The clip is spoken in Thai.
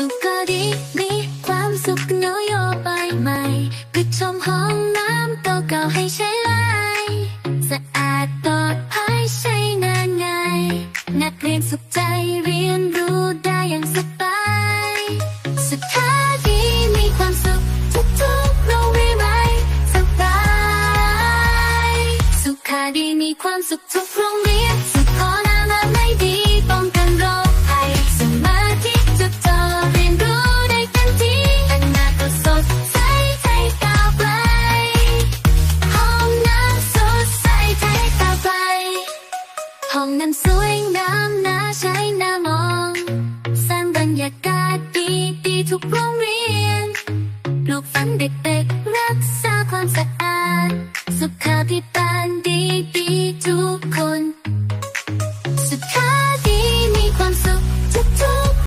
สุขก็ดีมีความสุขนโยบายใหม่ปิดชมห้องน้ำเก่าๆให้ใช้ไลสะอาดปลอดภัยใช้งานง่ายนักเรียนสุขใจเรียนรู้ได้อย่างสบายสุขท้าดีมีความสุขทุกๆโรงเรียนใหม่สบายสุขดีมีความสุขทุกโรงเรียน ห้องนั้นสวยงามน่าใช้น่ามอง สร้างบรรยากาศดีดีทุกโรงเรียน ปลูกฝังเด็กๆรักษาความสะอาด สุขภาพิบานดีดีทุกคน